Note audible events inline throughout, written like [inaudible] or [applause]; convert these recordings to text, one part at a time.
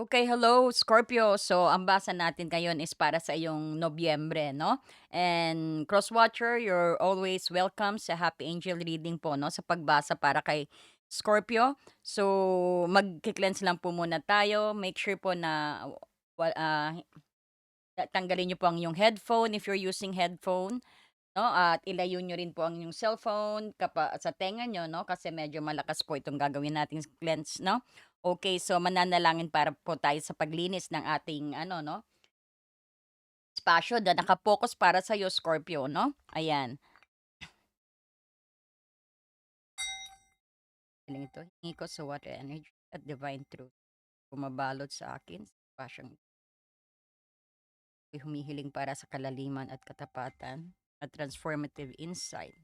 Okay, hello Scorpio. So, ang basa natin ngayon is para sa iyong Nobyembre, 'no? And cross watcher, you're always welcome sa Happy Angel reading po, 'no, sa pagbasa para kay Scorpio. So, magki-cleanse lang po muna tayo. Make sure po na ta tanggalin niyo po ang iyong headphone if you're using headphone, 'no, at ilayo niyo rin po ang inyong cellphone kapa sa tenga niyo, 'no, kasi medyo malakas po itong gagawin nating cleanse, 'no? Okay, so mananalangin para po tayo sa paglinis ng ating ano, 'no, espasyo na naka-focus para sa'yo, Scorpio, 'no? Ayan. Galing ito. Hingi ko sa water energy at divine truth. Bumabalot sa akin ako'y humihiling para sa kalaliman at katapatan at transformative insight.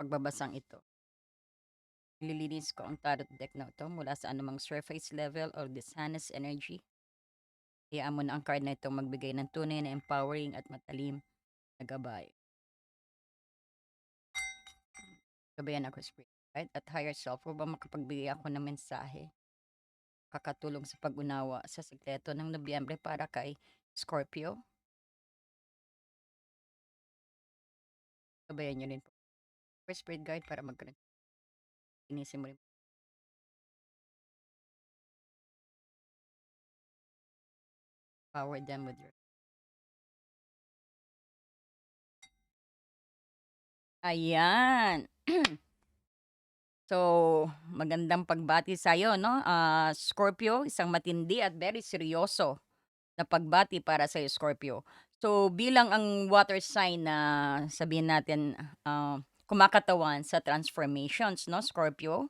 Pagbabasang ito. Nililinis ko ang tarot deck na ito mula sa anumang surface level or dishonest energy. Hayaan mo na ang card na ito magbigay ng tunay na empowering at matalim na gabay. Gabayan ako, Spirit Guide at higher self upang makapagbigay ako ng mensahe. Kakatulong sa pag-unawa sa sikreto ng Nobyembre para kay Scorpio. Gabayan niyo rin po. For Spirit Guide para magkaroon. Rin. Power them with your Ayan. [clears throat] So, magandang pagbati sa'yo 'no, ah, Scorpio, isang matindi at very seryoso na pagbati para sa'yo, Scorpio. So, bilang ang water sign na sabihin natin, ah, kumakatawan sa transformations 'no, Scorpio,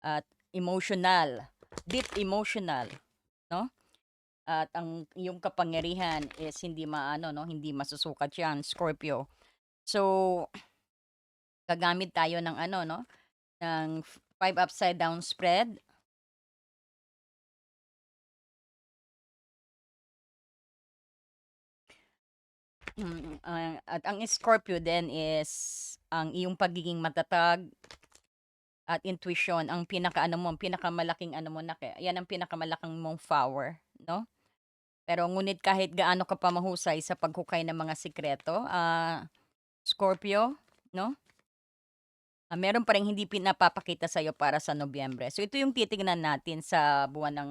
at emotional, deep emotional 'no, at ang iyong kapangyarihan is hindi maano 'no, hindi masusukat 'yan, Scorpio. So, gagamit tayo ng ano 'no, ng five upside down spread. Mm, ah, at ang Scorpio din is ang iyong pagiging matatag at intuition ang pinakaano mo, ang pinakamalaking ano mo na ke 'yan ang pinakamalaking mong power 'no. Pero ngunit kahit gaano ka pa mahusay sa paghukay ng mga sikreto, ah, Scorpio 'no, ah, meron pa ring hindi pinapapakita sa'yo para sa Nobyembre. So, ito yung titignan natin sa buwan ng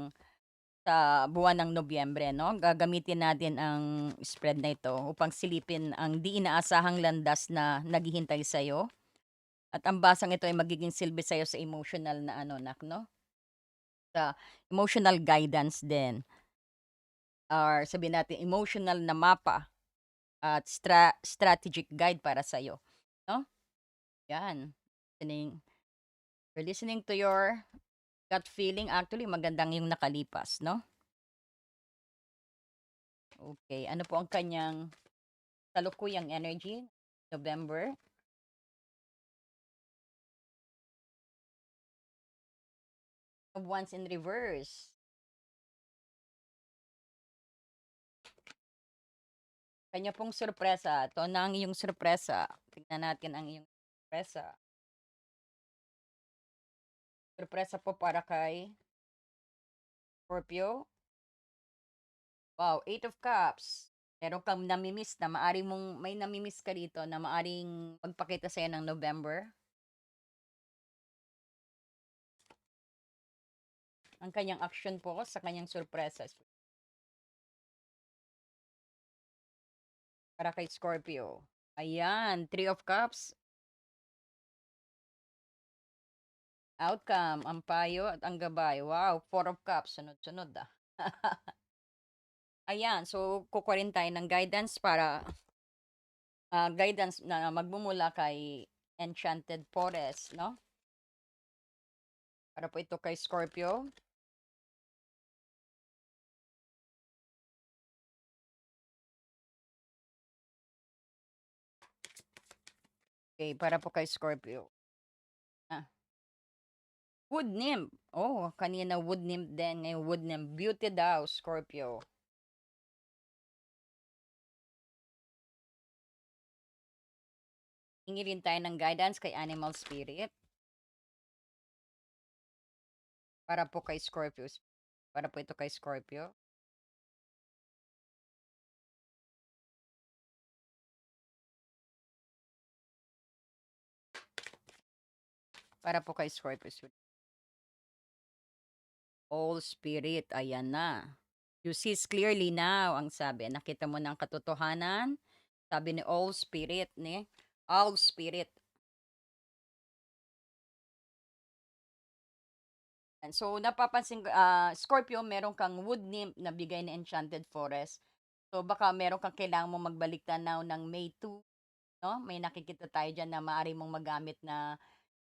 sa buwan ng Nobyembre 'no. Gagamitin natin ang spread na ito upang silipin ang di inaasahang landas na naghihintay sa'yo. At ang basang ito ay magiging silbi sa'yo sa emotional na ano nak 'no, sa emotional guidance din or sabihin natin emotional na mapa at stra strategic guide para sa'yo 'no. 'Yan, listening you're listening to your gut feeling, actually magandang yung nakalipas 'no. Okey, ano po ang kanyang kalukuyang energy, November? Of Wands in reverse. Kanya pong sorpresa, ito na ang iyong sorpresa. Tignan natin ang iyong sorpresa. Sorpresa po para kay Scorpio. Wow, Eight of Cups. Meron kang nami-miss na maaring mong may nami-miss ka rito na maaring magpakita sa'yo ng November. Ang kanyang aksyon po sa kanyang sorpresa. Para kay Scorpio. Ayan, Three of Cups. Outcome, ang payo at ang gabay. Wow, Four of Cups, sunod-sunod, ah. [laughs] Ayan, so kukuha tayo ng guidance para, ah, guidance na magmumula kay Enchanted Forest 'no? Para po ito kay Scorpio. Okey, para po kay Scorpio. Wood nymph. Oh, kanina wood nymph din, ngayon wood nymph. Beauty daw, Scorpio. Hingi rin tayo ng guidance kay animal spirit. Para po kay Scorpios. Para po ito kay Scorpio. Para po kay Scorpio All Spirit, ayan na. You sees clearly now, ang sabi. Nakita mo na ang katotohanan. Sabi ni All Spirit, ni All Spirit. And so napapansin ko, ah, Scorpio, meron kang wood nymph na bigay ni Enchanted Forest. So baka meron kang kailangan mong magbalik tanaw ng May 2, no? May nakikita tayo diyan na maaari mong magamit na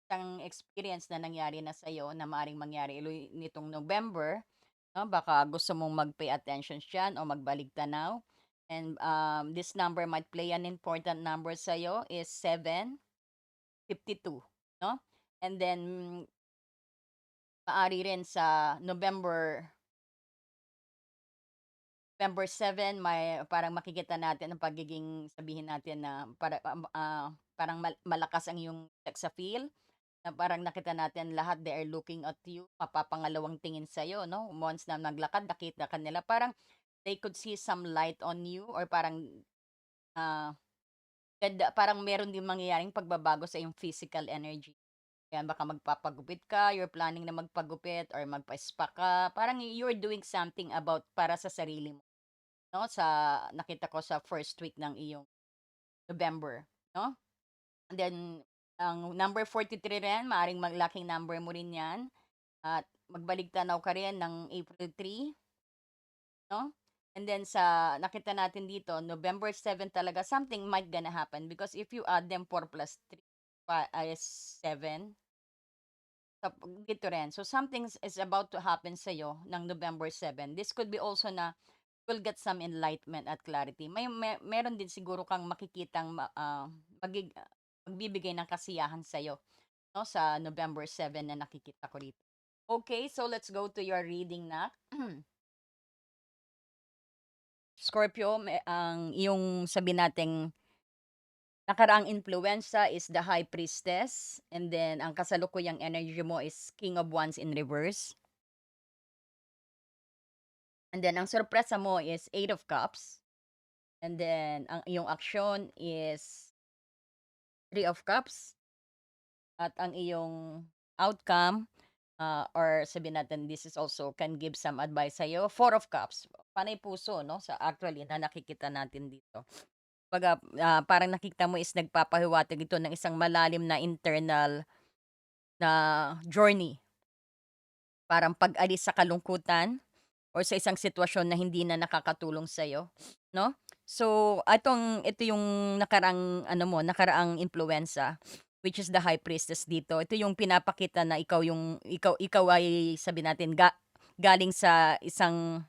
isang experience na nangyari na sa'yo na maaaring mangyari nitong November, no? Baka gusto mong mag-pay attention diyan o magbalik tanaw. And um, this number might play an important number sa'yo is 752, no? And then Maaari rin sa November November 7 may parang makikita natin ang pagiging sabihin natin na para ah, parang mal malakas ang iyong sex appeal, na parang nakita natin lahat they are looking at you, mapapangalawang tingin sa'yo 'no, once na naglakad nakita ka nila parang they could see some light on you or parang, ganda parang meron din mangyayaring pagbabago sa iyong physical energy. Yan baka magpapagupit ka, you're planning na magpagupit or magpa-spa ka, parang you're doing something about para sa sarili mo, 'no, sa nakita ko sa first week ng iyong November, 'no? And then ang number 43 rin maaaring malaking number mo rin 'yan at magbalik-tanaw ka rin ng April 3. 'No? And then sa nakita natin dito November 7 talaga something might gonna happen because if you add them 4 plus 3 pa is 7. Tap dito rin. So something is about to happen sa'yo ng November 7. This could be also na you'll get some enlightenment at clarity. May me meron din siguro kang makikitang ma ah, magig magbibigay ng kasiyahan sa'yo, 'no, sa November 7 na nakikita ko rito. Okay, so let's go to your reading na. [clears throat] Scorpio, me ang iyong sabihin nating nakaraang impluwensa is the High Priestess and then ang kasalukuyang energy mo is King of Wands in reverse. And then ang sorpresa mo is Eight of Cups. And then ang iyong aksyon is Three of Cups. At ang iyong outcome, ah, or sabihin natin this is also can give some advice sa'yo, Four of Cups. Panay puso 'no, sa actually na nakikita natin dito. Kumbaga, ah, parang nakikita mo is nagpapahiwatig ito ng isang malalim na internal na journey. Parang pag-alis sa kalungkutan or sa isang sitwasyon na hindi na nakakatulong sa'yo, 'no? So, itong ito yung nakaraang ano mo, nakaraang impluwensa, which is the High Priestess dito. Ito yung pinapakita na ikaw yung ikaw ikaw ay sabihin natin ga galing sa isang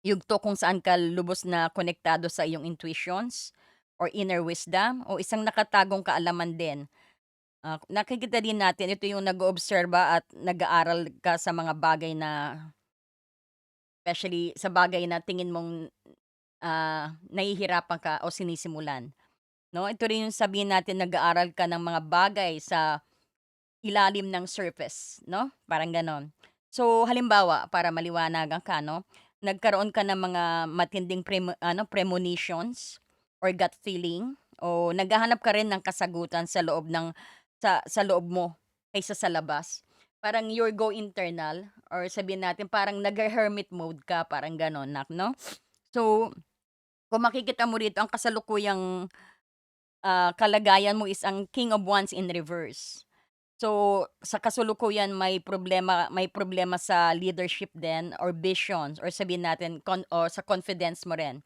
yugto kung saan ka lubos na konektado sa iyong intuitions or inner wisdom o isang nakatagong kaalaman din. Ah, nakikita din natin ito yung nag-oobserba at nag-aaral ka sa mga bagay na especially sa bagay na tingin mong, ah, nahihirapan ka o sinisimulan, 'no? Ito rin yung sabihin natin nag-aaral ka ng mga bagay sa ilalim ng surface, 'no? Parang gano'n. So, halimbawa, para maliwanagan ka 'no, nagkaroon ka ng mga matinding premo ano, premonitions or gut feeling o naghahanap ka rin ng kasagutan sa loob ng sa sa loob mo kaysa sa labas. Parang you're go internal or sabihin natin parang naghe-hermit mode ka, parang gano'n nak 'no? So, kung makikita mo rito ang kasalukuyang, ah, kalagayan mo is ang King of Wands in reverse. So, sa kasalukuyan may problema may problema sa leadership din or visions or sabihin natin con o sa confidence mo rin.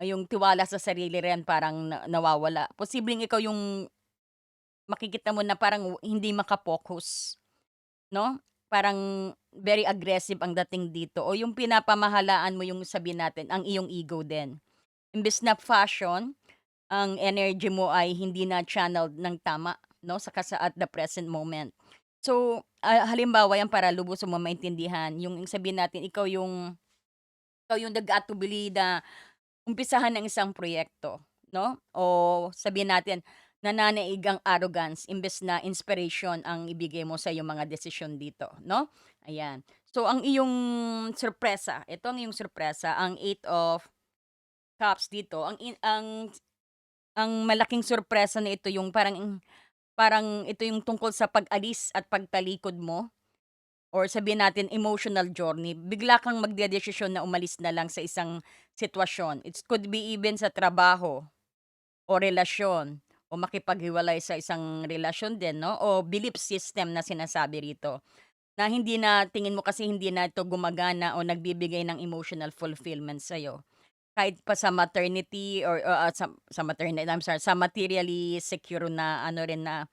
Yung tiwala sa sarili rin parang na nawawala. Posibleng ikaw yung makikita mo na parang hindi maka-focus, 'no? Parang very aggressive ang dating dito o yung pinapamahalaan mo yung sabihin natin ang iyong ego din. Imbes na passion, ang energy mo ay hindi na channeled ng tama, 'no, saka sa at the present moment. So, ah, halimbawa yan para lubos mo maintindihan yung sabihin natin ikaw yung ikaw yung nag-atubili na umpisahan ng isang proyekto, 'no? O sabihin natin nananaig ang arrogance imbes na inspiration ang ibigay mo sa iyong mga desisyon dito, 'no? Ayan. So, ang iyong sorpresa, ito ang iyong sorpresa, ang Eight of Cups dito, ang ang ang malaking sorpresa nito yung parang parang ito yung tungkol sa pag-alis at pagtalikod mo or sabihin natin emotional journey. Bigla kang magdedesisyon na umalis na lang sa isang sitwasyon. It could be even sa trabaho o relasyon o makipaghiwalay sa isang relasyon din 'no o belief system na sinasabi rito, na hindi na tingin mo kasi hindi na ito gumagana o nagbibigay ng emotional fulfillment sa'yo. Kahit pa sa maternity or, ah, sa sa maternity, I'm sorry, sa materially secure na ano rin na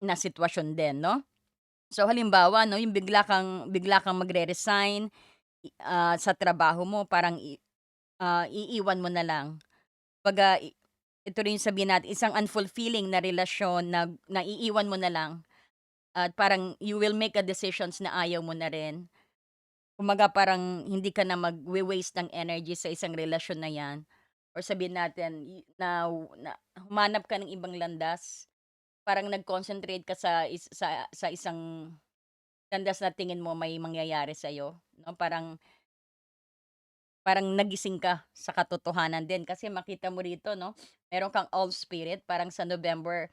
na sitwasyon din 'no. So, halimbawa 'no, yung bigla kang bigla kang magre-resign, ah, sa trabaho mo parang ah, iiwan mo na lang. I ito rin sabihin natin isang unfulfilling na relasyon na naiiwan mo na lang at parang you will make a decisions na ayaw mo na rin. Kumbaga parang hindi ka na magwe-waste ng energy sa isang relasyon na 'yan or sabihin natin i na na humanap ka ng ibang landas. Parang nag-concentrate ka sa is sa sa isang landas na tingin mo may mangyayari sa'yo 'no, parang parang nagising ka sa katotohanan din kasi makita mo rito 'no, meron kang owl spirit parang sa November,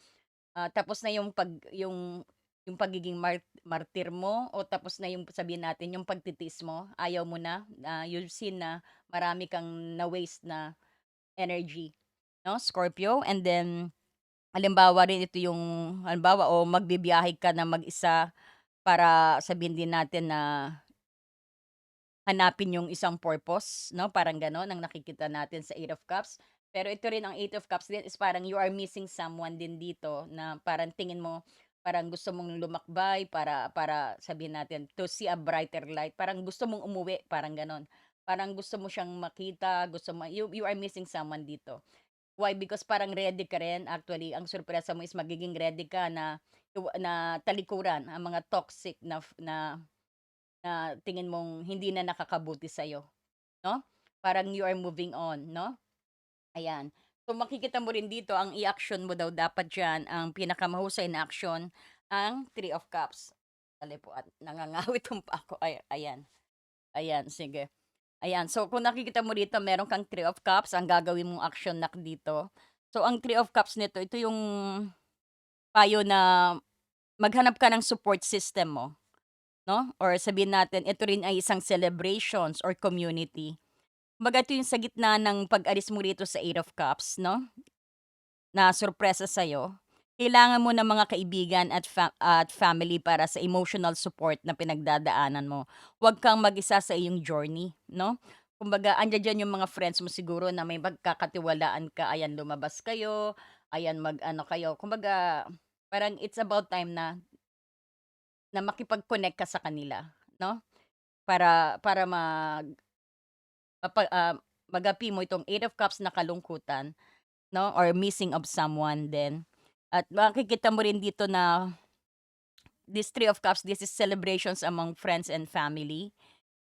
ah, tapos na yung pag yung yung pagiging mar martir mo o tapos na yung sabihin natin yung pagtitiis mo, ayaw mo na, ah, you've seen na marami kang na-waste na energy 'no, Scorpio. And then halimbawa rin ito yung halimbawa o magbibiyahe ka na mag-isa para sabihin din natin na hanapin yung isang purpose 'no, parang gano'n ang nakikita natin sa Eight of Cups. Pero ito rin ang Eight of Cups din is parang you are missing someone din dito na parang tingin mo, parang gusto mong lumakbay para para sabihin natin to see a brighter light, parang gusto mong umuwi, parang gano'n. Parang gusto mo siyang makita, gusto mo you you are missing someone dito. Why? Because parang ready ka rin actually ang sorpresa mo is magiging ready ka na na talikuran ang mga toxic na na na tingin mong hindi na nakakabuti sa'yo, 'no? Parang you are moving on, 'no? Ayan. So, makikita mo rin dito ang i-action mo daw dapat diyan, ang pinakamahusay na aksyon, ang Three of Cups. Sandali po at nangangawit [laughs] yung paa ko, ay ayan. Ayan, sige. Ayan, so kung nakikita mo dito meron kang Three of Cups, ang gagawin mong aksyon nak dito. So, ang Three of Cups nito, ito yung payo na maghanap ka ng support system mo, 'no? Or sabihin natin ito rin ay isang celebrations or community. Kumbaga ito yung sa gitna ng pag-alis mo rito sa Eight of Cups 'no, na sorpresa sa'yo, kailangan mo ng mga kaibigan at fa at family para sa emotional support na pinagdadaanan mo. Huwag kang mag-isa sa iyong journey 'no. Kumbaga andiya diyan yung mga friends mo siguro na may pagkakatiwalaan ka, ayan lumabas kayo, ayan mag-ano kayo, kumbaga parang it's about time na na makipag-connect ka sa kanila 'no, para para mag mapa ah, magapi mo itong Eight of Cups na kalungkutan 'no, or missing of someone din. At makikita mo rin dito na this Three of Cups, this is celebrations among friends and family,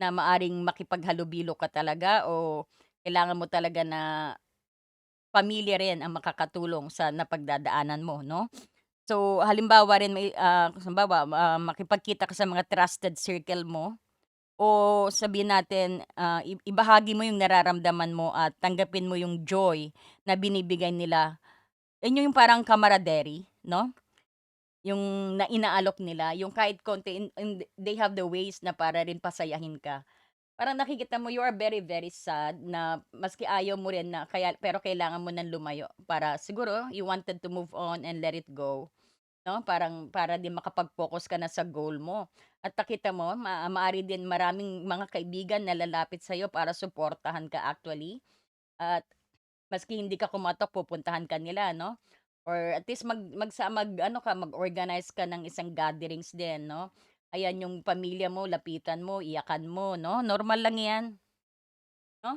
na maaaring makipaghalubilo ka talaga o kailangan mo talaga na pamilya rin ang makakatulong sa napagdadaanan mo 'no. So, halimbawa rin may, ah, halimbawa, ah, makipagkita ka sa mga trusted circle mo o sabihin natin, ah, ibahagi mo yung nararamdaman mo at tanggapin mo yung joy na binibigay nila. Yun yung parang camaraderie 'no, yung na inaalok nila, yung kahit konti in they have the ways na para rin pasayahin ka. Parang nakikita mo you are very, very sad na maski ayaw mo rin na kaya pero kailangan mo ng lumayo para siguro you wanted to move on and let it go. 'No, parang para din makapag-focus ka na sa goal mo. At nakita mo ma maaari din maraming mga kaibigan na lalapit sa'yo para suportahan ka actually. At maski hindi ka kumatok pupuntahan ka nila 'no, or at least mag magsa mag-ano ka, mag-organize ka ng isang gatherings din 'no. Ayan yung pamilya mo lapitan mo, iyakan mo 'no, normal lang 'yan. 'No?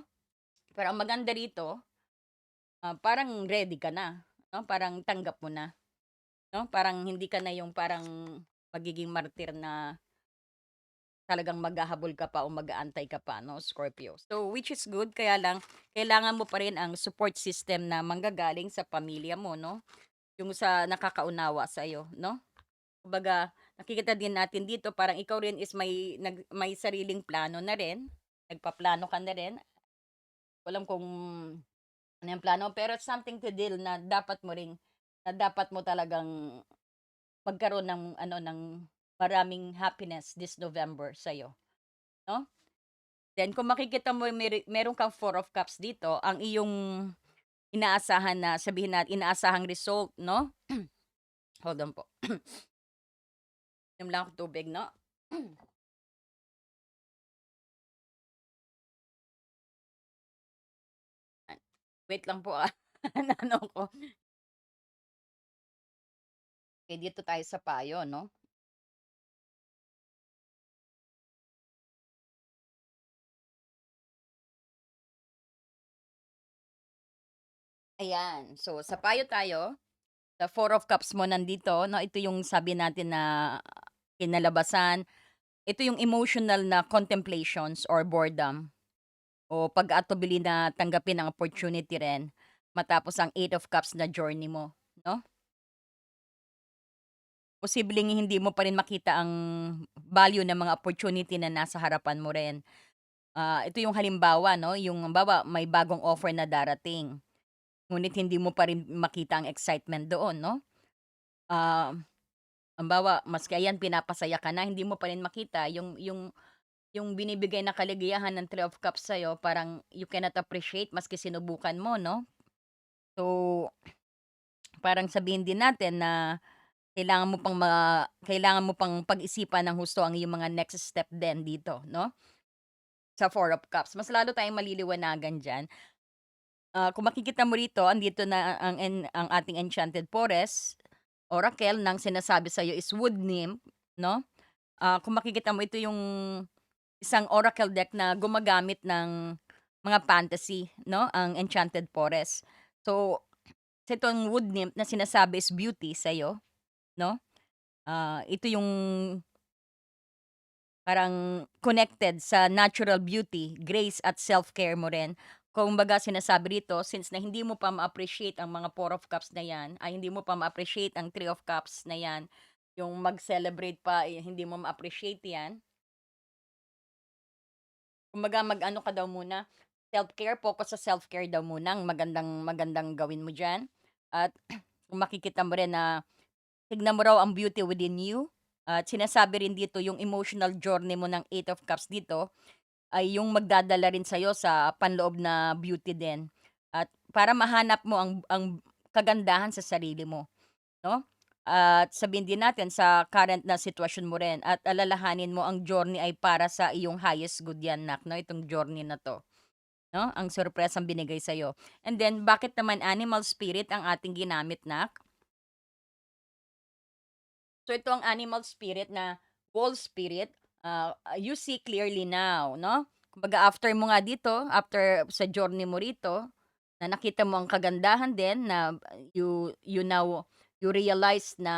Pero ang maganda rito, ah, parang ready ka na 'no, parang tanggap mo na. 'No, parang hindi ka na yung parang magiging martir na talagang maghahabol ka pa o mag-aantay ka pa 'no, Scorpio. So, which is good kaya lang kailangan mo pa rin ang support system na manggagaling sa pamilya mo 'no, yung sa nakakaunawa sa'yo 'no. Kumbaga nakikita din natin dito parang ikaw rin is may nag may sariling plano na rin, nagpaplano ka na rin. Alam kung ano yung plano, pero something to deal na dapat mo ring na dapat mo talagang magkaroon ng ano, ng maraming happiness this November sa'yo, 'no? Then kung makikita mo meri meron kang Four of Cups dito, ang iyong inaasahan na sabihin nat inaasahang result 'no? [clears throat] Hold on po. [clears throat] Inom lang ako tubig 'no. [clears throat] Wait lang po, ah, naano [laughs] ko. Okay, dito tayo sa payo 'no. Ayan, so sa payo tayo, the Four of Cups mo nandito 'no, ito yung sabi natin na kinalabasan, ito yung emotional na contemplations or boredom o pag-aatubili na tanggapin ang opportunity rin matapos ang Eight of Cups na journey mo 'no. Posibleng hindi mo pa rin makita ang value ng mga opportunity na nasa harapan mo rin. Ah, ito yung halimbawa 'no, yung halimbawa may bagong offer na darating, ngunit hindi mo pa rin makita ang excitement doon 'no. Ah, halimbawa maski ayan pinapasaya ka na, hindi mo pa rin makita yung yung yung binibigay na kaligayahan ng Three of Cups sa'yo parang you cannot appreciate maski sinubukan mo 'no. So, parang sabihin din natin na kailangan mo pang ma kailangan mo pang pag-isipan ng husto ang iyong mga next step din dito 'no. Sa Four of Cups, mas lalo tayong maliliwanagan diyan. Ah, kung makikita mo rito andito na ang en ang ating Enchanted Forest, oracle ng sinasabi sa'yo is Wood Nymph 'no. Ah, kung makikita mo ito yung isang oracle deck na gumagamit ng mga fantasy 'no, ang Enchanted Forest. So, itong Wood Nymph na sinasabi is beauty sa'yo 'no. Ah, ito yung parang connected sa natural beauty, grace at self-care mo rin. Kumbaga sinasabi rito since na hindi mo pa ma-appreciate ang mga Four of Cups na 'yan, ay hindi mo pa ma-appreciate ang Three of Cups na 'yan, yung mag-celebrate pa, eh, hindi mo ma-appreciate 'yan. Kumbaga mag-ano ka daw muna, self-care, focus sa self-care daw muna ang magandang magandang gawin mo diyan. At [clears throat] kung makikita mo rin na tignan mo raw ang beauty within you at sinasabi rin dito yung emotional journey mo ng Eight of Cups dito ay yung magdadala rin sa'yo sa panloob na beauty din at para mahanap mo ang ang kagandahan sa sarili mo 'no. At sabihin din natin sa current na sitwasyon mo rin at alalahanin mo ang journey ay para sa iyong highest good 'yan nak 'no, itong journey na 'to, 'no, ang sorpresang binigay sa'yo. And then bakit naman animal spirit ang ating ginamit nak? So ito ang animal spirit na wall spirit, ah, you see clearly now 'no. Kumbaga after mo nga dito, after sa journey mo rito, na nakita mo ang kagandahan din na you you now you realize na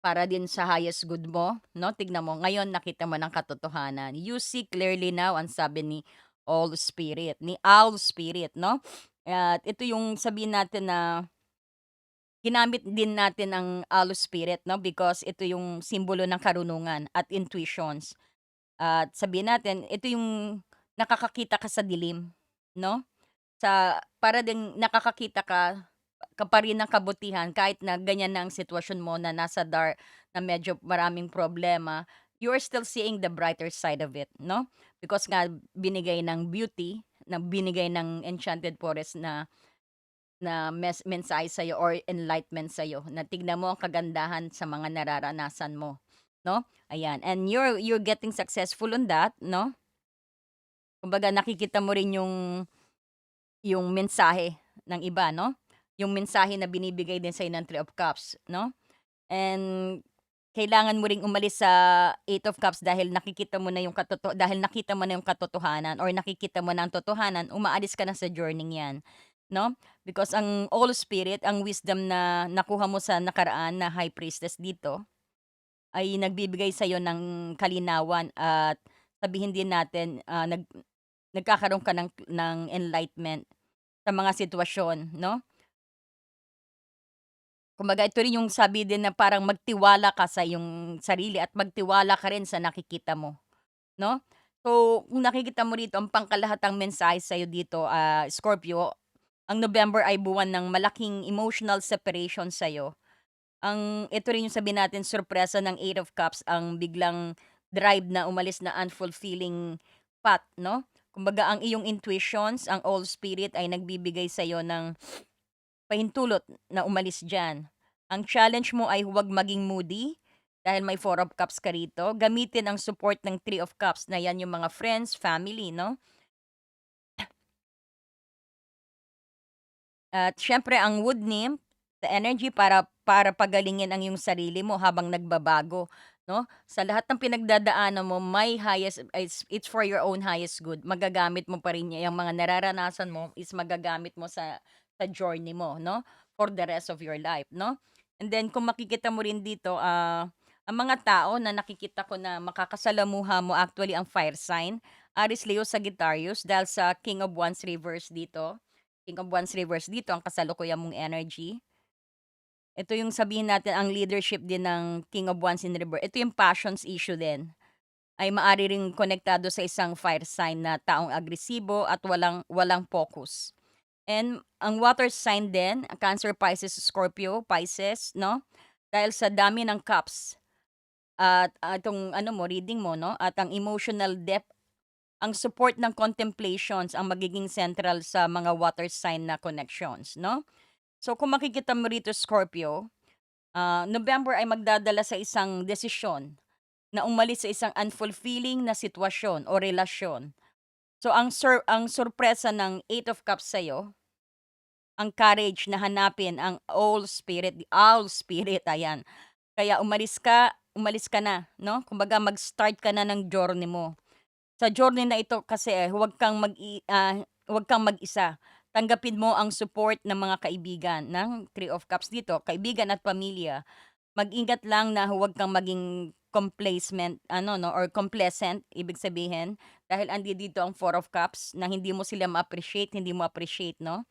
para din sa highest good mo 'no, tignan mo ngayon nakita mo ng katotohanan. You see clearly now ang sabi ni All Spirit, ni Owl Spirit 'no. At ito yung sabihin natin na ginamit din natin ang Owl Spirit 'no, because ito yung simbolo ng karunungan at intuitions. At sabihin natin ito yung nakakakita ka sa dilim 'no, sa para ding nakakakita ka ka pa rin ng kabutihan kahit na ganyan na ang sitwasyon mo na nasa dark na medyo maraming problema, you are still seeing the brighter side of it 'no. Because nga binigay ng beauty, na binigay ng Enchanted Forest na na mes mensahe sa'yo or enlightenment sa'yo na tignan mo ang kagandahan sa mga nararanasan mo 'no, ayan. And you're you're getting successful on that 'no. Kumbaga nakikita mo rin yung yung mensahe ng iba 'no, yung mensahe na binibigay din sa'yo ng Three of Cups 'no. And kailangan mo ring umalis sa Eight of Cups dahil nakikita mo na yung katoto dahil nakita mo na yung katotohanan or nakikita mo na ang totohanan, umaalis ka na sa journey-ng 'yan 'no. Because ang All Spirit, ang wisdom na nakuha mo sa nakaraan na High Priestess dito ay nagbibigay sa'yo ng kalinawan at sabihin din natin, ah, nag nagkakaroon ka ng ng enlightenment sa mga sitwasyon, 'no? Kumbaga ito rin yung sabi din na parang magtiwala ka sa iyong sarili at magtiwala ka rin sa nakikita mo, 'no? So, kung nakikita mo rito ang pangkalahatang mensahe sa'yo dito, ah, Scorpio, ang November ay buwan ng malaking emotional separation sa'yo. Ang ito rin yung sabihin natin sorpresa ng Eight of Cups, ang biglang drive na umalis na unfulfilling path, 'no? Kumbaga ang iyong intuitions, ang All Spirit ay nagbibigay sa'yo ng pahintulot na umalis diyan. Ang challenge mo ay huwag maging moody dahil may Four of Cups ka rito. Gamitin ang support ng Three of Cups na yan yung mga friends, family, 'no? At siyempre ang Wood Nymph, the energy para para pagalingin ang iyong sarili mo habang nagbabago, 'no? Sa lahat ng pinagdadaanan mo may highest it's it's for your own highest good. Magagamit mo pa rin yang mga nararanasan mo is magagamit mo sa sa journey mo, 'no? For the rest of your life, 'no? And then kung makikita mo rin dito, ah, ang mga tao na nakikita ko na makakasalamuha mo actually ang fire sign, Aries, Leo, Sagittarius dahil sa King of Wands reverse dito. King of Wands reverse dito ang kasalukuyan mong energy. Ito yung sabihin natin ang leadership din ng King of Wands in reverse. Ito yung passions issue din. Ay maari ring konektado sa isang fire sign na taong agresibo at walang walang focus. And ang water sign din, Cancer, Pisces, Scorpio, Pisces, 'no? Dahil sa dami ng cups at ah, itong ano mo, reading mo, 'no? At ang emotional depth, ang support ng contemplations ang magiging central sa mga water sign na connections, 'no? So kung makikita mo rito Scorpio, ah, November ay magdadala sa isang desisyon na umalis sa isang unfulfilling na sitwasyon o relasyon. So ang sur ang sorpresa ng Eight of Cups sa'yo, ang courage na hanapin ang Owl Spirit, the Owl Spirit, [laughs] ayan. Kaya umalis ka umalis ka na, 'no? Kumbaga mag-start ka na ng journey mo. Sa journey na ito kasi, eh, huwag kang mag-i ah, huwag kang mag-isa. Tanggapin mo ang support ng mga kaibigan ng Three of Cups dito, kaibigan at pamilya. Mag-ingat lang na huwag kang maging complacent ano 'no, or complacent ibig sabihin, dahil andi dito ang Four of Cups na hindi mo sila ma-appreciate, hindi mo appreciate 'no?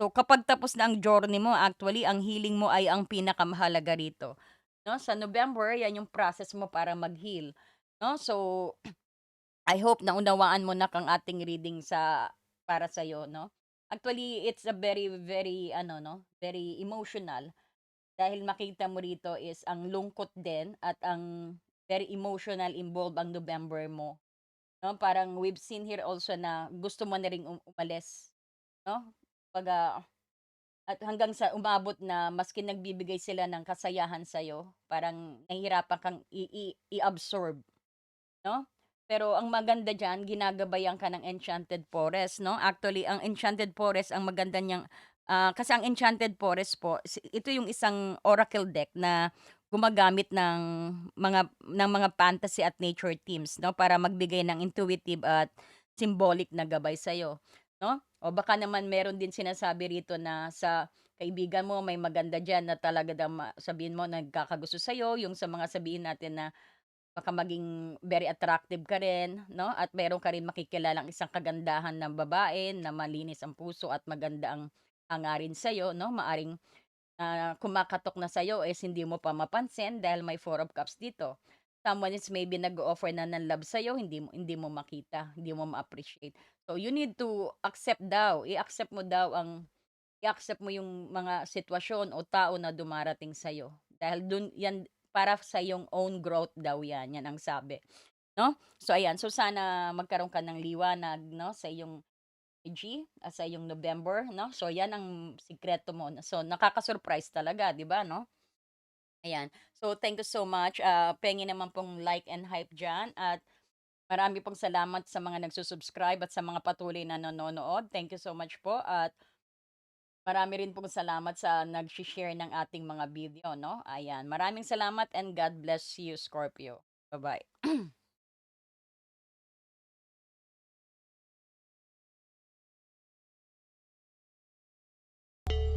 So kapag tapos na ang journey mo actually ang healing mo ay ang pinakamahalaga rito, 'no? Sa November yan yung process mo para mag-heal, 'no? So, I hope naunawaan mo na kang ating reading sa para sa'yo 'no? Actually, it's a very, very ano 'no, very emotional dahil makita mo rito is ang lungkot din at ang very emotional involved ang November mo, 'no? Parang we've seen here also na gusto mo na ring um umalis, 'no? Kumbaga at hanggang sa umabot na maski nagbibigay sila ng kasayahan sa'yo, parang nahihirapan kang i-absorb, 'no? Pero ang maganda diyan ginagabayan ka ng Enchanted Forest, 'no? Actually ang Enchanted Forest ang maganda niyang, ah, kasi ang Enchanted Forest po ito yung isang oracle deck na gumagamit ng mga ng mga fantasy at nature themes, 'no? Para magbigay ng intuitive at symbolic na gabay sa'yo, 'no? O baka naman meron din sinasabi rito na sa kaibigan mo may maganda diyan na talaga daw sabihin mo nagkakagusto sa'yo, yung sa mga sabihin natin na baka maging very attractive ka rin, 'no? At meron ka rin makikilalang isang kagandahan na babae na malinis ang puso at maganda ang hangarin sa'yo, 'no? Maaring, ah, kumakatok na sa'yo is hindi mo pa mapansin dahil may Four of Cups dito. Someone is maybe nag-o-offer na ng love sa'yo hindi mo hindi mo makita, hindi mo ma-appreciate. So you need to accept daw, i-accept mo daw ang i-accept mo yung mga sitwasyon o tao na dumarating sa'yo. Dahil dun yan para sa iyong own growth daw yan, yan ang sabi, 'no? So ayan, so sana magkaroon ka ng liwanag, 'no, sa iyong energy at sa iyong November, 'no? So yan ang sikreto mo. So nakaka-surprise talaga, 'di ba, 'no? Ayan. So thank you so much, ah, pengi naman pong like and hype diyan at marami pong salamat sa mga nagsu-subscribe at sa mga patuloy na nanonood. Thank you so much po at marami rin pong salamat sa nagshi-share ng ating mga video 'no? Ayan, maraming salamat and God bless you, Scorpio. Ba-bye. [clears throat]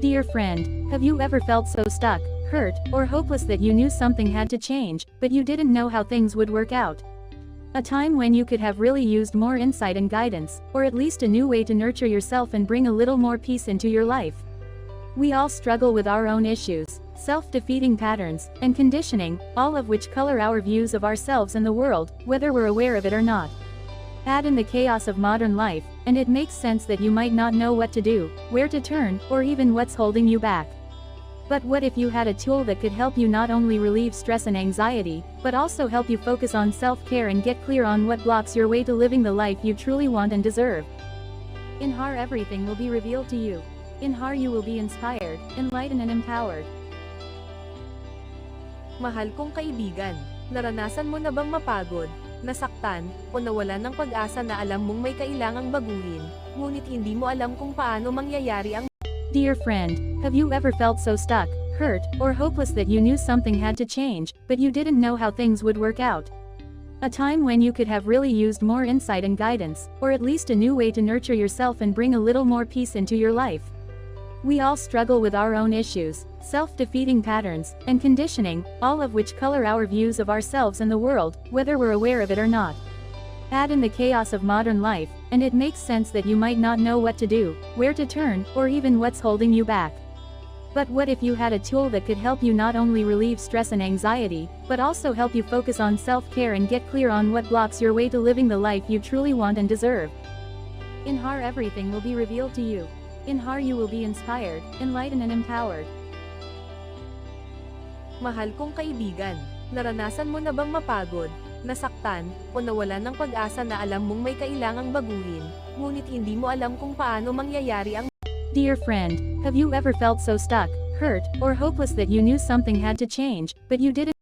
Dear friend, have you ever felt so stuck, hurt, or hopeless that you knew something had to change, but you didn't know how things would work out. A time when you could have really used more insight and guidance, or at least a new way to nurture yourself and bring a little more peace into your life. We all struggle with our own issues, self-defeating patterns, and conditioning, all of which color our views of ourselves and the world, whether we're aware of it or not. Add in the chaos of modern life, and it makes sense that you might not know what to do, where to turn, or even what's holding you back. But what if you had a tool that could help you not only relieve stress and anxiety, but also help you focus on self-care and get clear on what blocks your way to living the life you truly want and deserve? In HAR everything will be revealed to you. In HAR you will be inspired, enlightened and empowered. Mahal kong kaibigan, naranasan mo na bang mapagod, nasaktan, o nawalan ng pag-asa na alam mong may kailangang baguhin, ngunit hindi mo alam kung paano mangyayari ang Dear friend, have you ever felt so stuck, hurt, or hopeless that you knew something had to change, but you didn't know how things would work out? A time when you could have really used more insight and guidance, or at least a new way to nurture yourself and bring a little more peace into your life. We all struggle with our own issues, self-defeating patterns, and conditioning, all of which color our views of ourselves and the world, whether we're aware of it or not. Add in the chaos of modern life, and it makes sense that you might not know what to do, where to turn, or even what's holding you back. But what if you had a tool that could help you not only relieve stress and anxiety, but also help you focus on self-care and get clear on what blocks your way to living the life you truly want and deserve? In HAR everything will be revealed to you. In HAR you will be inspired, enlightened and empowered. mahal kong kaibigan. Naranasan mo na bang mapagod, nasaktan, o nawalan ng pag-asa na alam mong may kailangang baguhin, ngunit hindi mo alam kung paano mangyayari ang Dear friend, have you ever felt so stuck, hurt, or hopeless that you knew something had to change, but you didn't